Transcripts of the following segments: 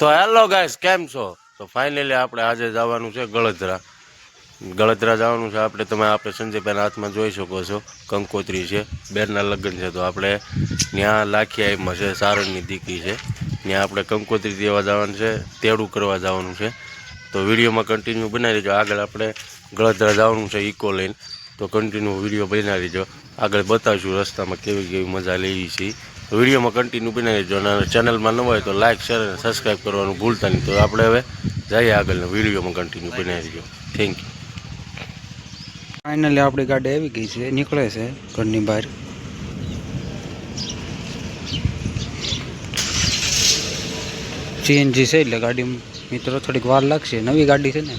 તો hello guys, કેમ છો? તો ફાઇનલી આપણે આજે જવાનું છે ગળદરા ગળદરા જવાનું છે, આપણે તમે આપણે સંજયભાઈના હાથમાં જોઈ શકો છો. કંકોત્રી છે, બેનના લગ્ન છે, તો આપણે ત્યાં લાખીયામાં છે, સારણની દીકરી છે. ત્યાં આપણે કંકોત્રી દેવા જવાનું છે, તેડું કરવા જવાનું છે. તો વિડીયોમાં કન્ટિન્યુ બનાવી દેજો. આગળ આપણે ગળદરા જવાનું છે, ઇકો લઈને. તો કન્ટિન્યુ વીડિયો બનાવી દેજો. આગળ બતાવીશું રસ્તામાં કેવી કેવી મજા લેવી છે તો વિડીયોમાં કન્ટિન્યુ બનાવી દેજો અને ચેનલમાં ન હોય તો લાઇક શેર અને સબસ્ક્રાઈબ કરવાનું ભૂલતા નહીં. તો આપણે હવે જઈએ આગળના વિડીયોમાં કન્ટિન્યુ બની દેજો થેન્ક યુ ફાઇનલી આપણી ગાડી આવી ગઈ છે, નીકળે છે ઘરની બહાર. સીએનજી છે એટલે ગાડી મિત્રો થોડીક વાર લાગશે. નવી ગાડી છે ને?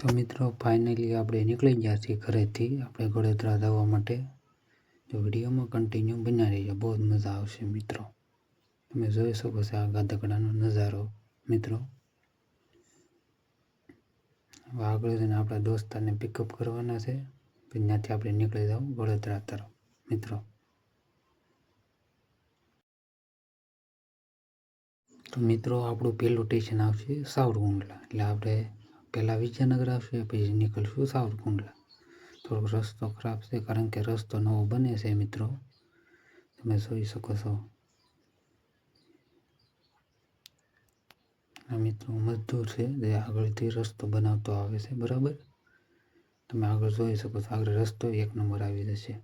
તો મિત્રો ફાઇનલી આપણે નીકળી ગયા છીએ ઘરેથી. આપણે ગળોતરા જવા માટે. તો વિડીયોમાં કન્ટિન્યુ બના રહીજો. બહુ જ મજા આવશે મિત્રો. તમે જોઈ શકો છો આ ગાદકડાનો નજારો, મિત્રો. હવે આગળ જઈને આપણા દોસ્તારને પિકઅપ કરવાના છે. ત્યાંથી આપણે નીકળી જાવ વડોદરા તરફ, મિત્રો. તો મિત્રો, આપણું પહેલું સ્ટેશન આવશે સાવરકુંડલા. એટલે આપણે પહેલાં વિજયનગર આવશે, પછી નીકળશું સાવરકુંડલા. થોડોક રસ્તો ખરાબ છે, કારણ કે રસ્તો નવો બને છે મિત્રો. તમે જોઈ શકો છો. આ મિત્રો મજદૂર છે, જે આગળથી રસ્તો બનાવતો આવે છે, બરાબર? તમે આગળ જોઈ શકો છો, આગળ રસ્તો એક નંબર આવી જશે.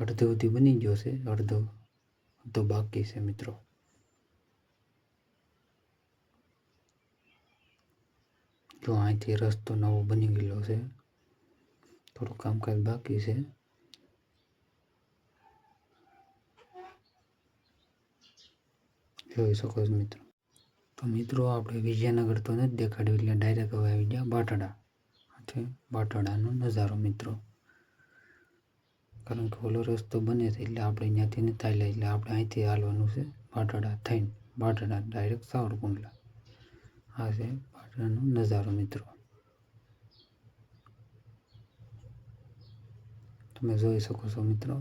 અડધો સુધી બની ગયો છે, અડધો અડધો બાકી છે મિત્રો. જો અહીંથી રસ્તો નવો બની ગયેલો છે. થોડું કામકાજ બાકી છે. જોઈ શકો છો મિત્રો. તો મિત્રો, આપણે વિજયનગર તો નથી દેખાડ્યું એટલે ડાયરેક્ટ હવે આવી ગયા બાટડા. છે બાટડાનો નજારો મિત્રો. કારણ કે ઓલો રસ્તો બને છે એટલે આપણે ત્યાંથી નથી એટલે આપણે અહીંથી હાલવાનું છે બાટડા થઈને. બાટડા ડાયરેક્ટ સાવરકુંડલા. આ છે બાટડાનો નજારો મિત્રો. તમે જોઈ શકો છો મિત્રો.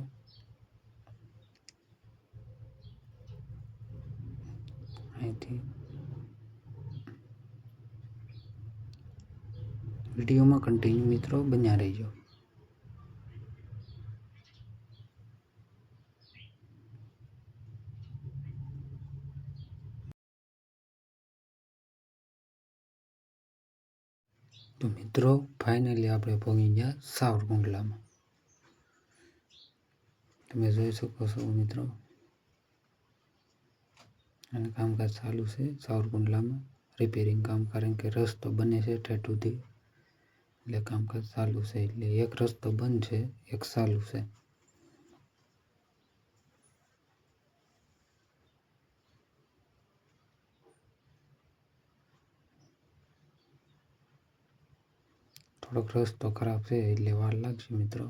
અહીંથી વિડીયોમાં કન્ટિન્યુ મિત્રો બન્યા રહેજો તો મિત્રો ફાઇનલી આપણે પહોંચી ગયા સાવરકુંડલામાં. તમે જોઈ શકો છો મિત્રો. અને કામકાજ ચાલુ છે સાવરકુંડલામાં. રિપેરિંગ કામ, કારણ કે રસ્તો બને છે ટેટુથી એટલે કામકાજ ચાલુ છે. એટલે એક રસ્તો બંધ છે, એક ચાલુ છે. થોડોક રસ્તો ખરાબ છે એટલે વાર લાગશે મિત્રો.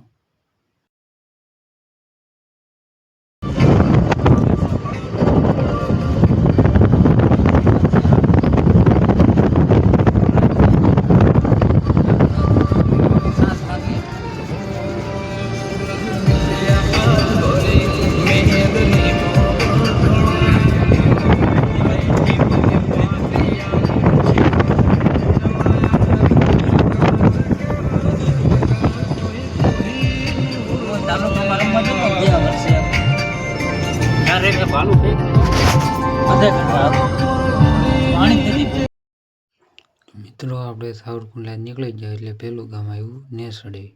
મિત્રો, આપણે સાવરકુંડલા નીકળી ગયા એટલે પહેલું ગામ આવ્યું, નેસડી.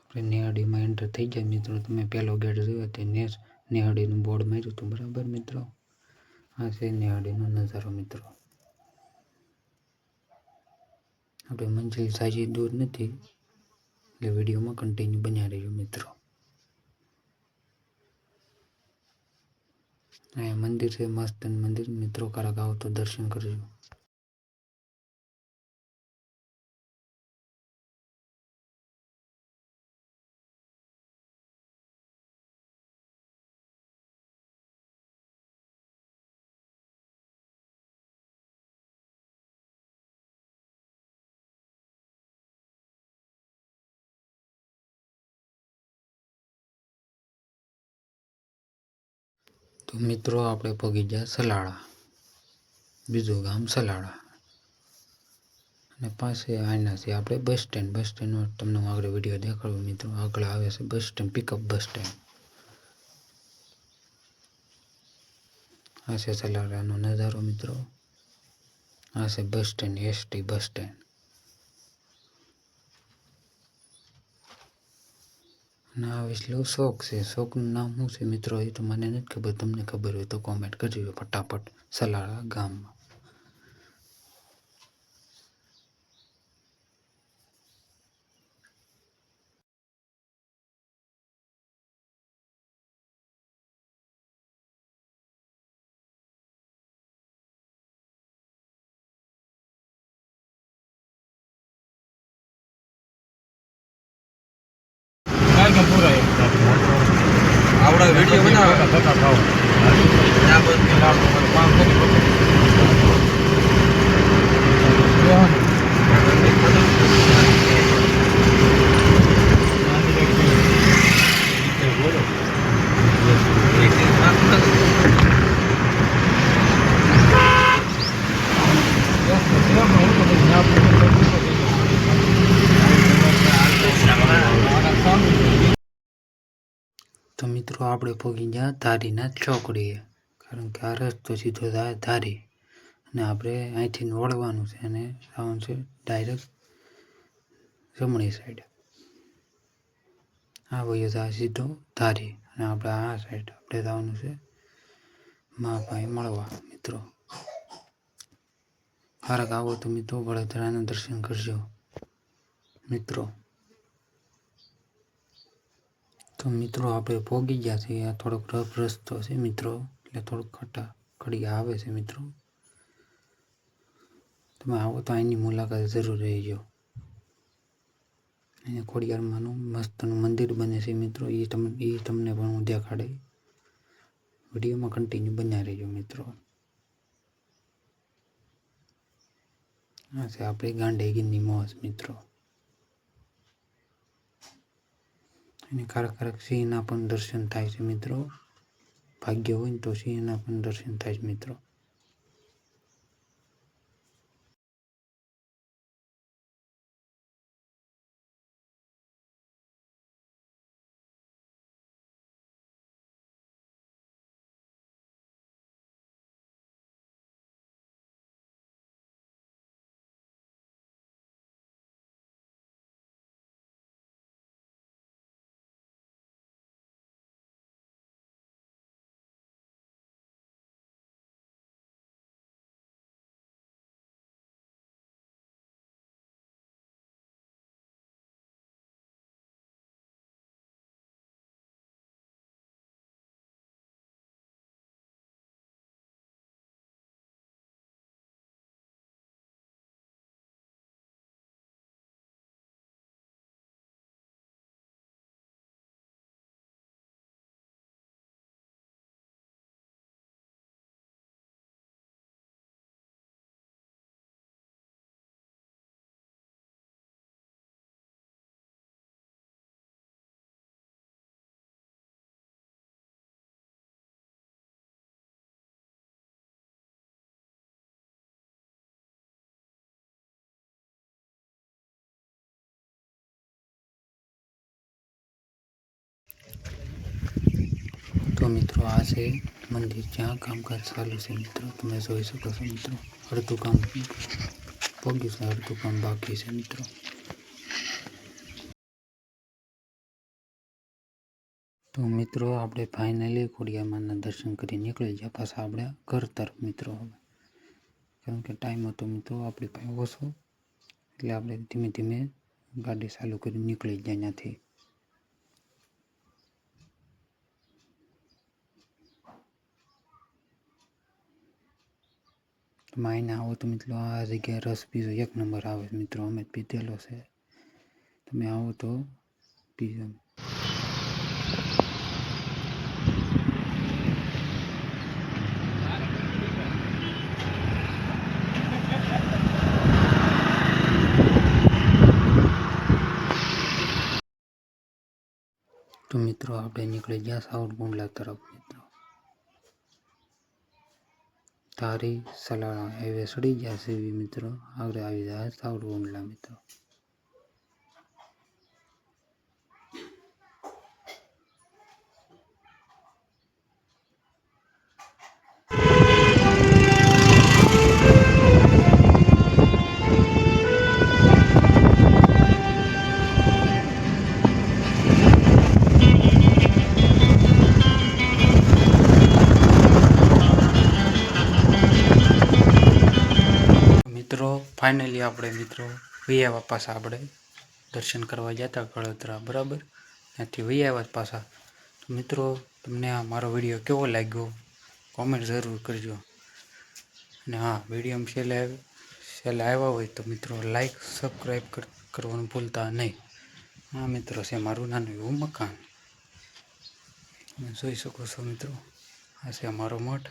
આપણે નેહડીમાં એન્ટર થઈ ગયા. મિત્રો, તમે પહેલો ગેટ જોયો તે નેસ, નેહડીનું બોર્ડ માર્યું હતું. બરાબર, મિત્રો? આ છે નેહડીનો નજારો, મિત્રો. આપણે મંજિલ સાજી દૂર નથી, એટલે વિડીયોમાં કન્ટિન્યુ બન્યા રહ્યું મિત્રો. અહીંયા મંદિર છે મસ્ત મંદિર. મિત્રો કારક આવો તો દર્શન કરજો. તો મિત્રો આપણે પગી ગયા સલાળા. બીજું ગામ સલાળા. અને પાસે આના છે આપણે બસ સ્ટેન્ડ, બસ સ્ટેન્ડનો તમને હું આગળ વીડિયો દેખાડું મિત્રો. આગળ આવે છે bus stand pickup bus stand. આ છે સલાડાનો નજારો મિત્રો. આ છે bus stand ST bus stand. આ વિસલો શોખ છે. શોખનું નામ શું છે મિત્રો? એ તો મને નથી ખબર. તમને ખબર હોય તો કોમેન્ટ કરજો ફટાફટ. સલાળા ગામમાં. આ બધું મિત્રો આપણે પહોંચી ગયા ધારીના ચોકડીએ. કારણ કે આ રસ્તો સીધો થાય ધારી. અને આપણે અહીંથી વળવાનું છે અને આવવાનું છે ડાયરેક્ટ જમણી સાઈડ આ વયો થાય સીધો ધારી અને આપણે આ સાઈડ આપણે જવાનું છે મહાભાઈ મળવા, મિત્રો. ફરક આવો તો મિત્રો, વડોદરાના દર્શન કરજો. મિત્રો. તો મિત્રો આપણે ભોગી ગયા છીએ. આ થોડોક રફ રસ્તો છે મિત્રો. એટલે થોડુંક ખટા ખડી આવે છે મિત્રો. તમે આવો તો અહીંની મુલાકાત જરૂર રહેજો અહીંયા ખોડિયારમાંનું મસ્તનું મંદિર બને છે મિત્રો. એ તમને એ તમને પણ હું દેખાડે. વિડીયોમાં કન્ટિન્યુ બન્યા રહેજો મિત્રો. હા છે આપણી ગાંડેગીરની મોજ મિત્રો. અને કારકારક સિંહના પણ દર્શન થાય છે મિત્રો. ભાગ્ય હોય તો સિંહના પણ દર્શન થાય છે મિત્રો. તો મિત્રો આ છે મંદિર જ્યાં કામકાજ ચાલુ છે મિત્રો તમે જોઈ શકો છો મિત્રો અડધું કામ પગ્યું છે અડધું કામ બાકી છે મિત્રો તો મિત્રો આપણે ફાઇનલી ખોડિયામાના દર્શન કરી નીકળી ગયા પાછા આપણે ઘર તરફ મિત્રો હવે કારણ કે ટાઈમ હતો મિત્રો આપણી પાસે ઓછો એટલે આપણે ધીમે ધીમે ગાડી ચાલુ કરી નીકળી ગયા ત્યાંથી આવીને આવો તો મિત્રો આ જગ્યાએ રસ પીઝો એક નંબર આવે મિત્રો, અમે પીધેલો છે. તમે આવો તો પીઝો તો મિત્રો, આપણે નીકળી ગયા સાઉથ ગુંડલા તરફ મિત્રો તારી સલાળા એ વેસળી ગયા છે મિત્રો. આગળ આવી જાય સાવર કુંડલા મિત્રો. ફાઇનલી આપણે મિત્રો વૈયા પાછા આપણે દર્શન કરવા જતા ગળોતરા બરાબર? ત્યાંથી વૈયા પાસા તો મિત્રો, તમને આ મારો વીડિયો કેવો લાગ્યો? કોમેન્ટ જરૂર કરજો. અને હા, વીડિયો છેલ્લે છેલ્લે આવ્યા હોય તો મિત્રો લાઈક સબસ્ક્રાઈબ કરવાનું ભૂલતા નહીં. હા, મિત્રો, છે મારું નાનું એવું મકાન. તમે જોઈ શકો છો મિત્રો, આ છે અમારો મઠ.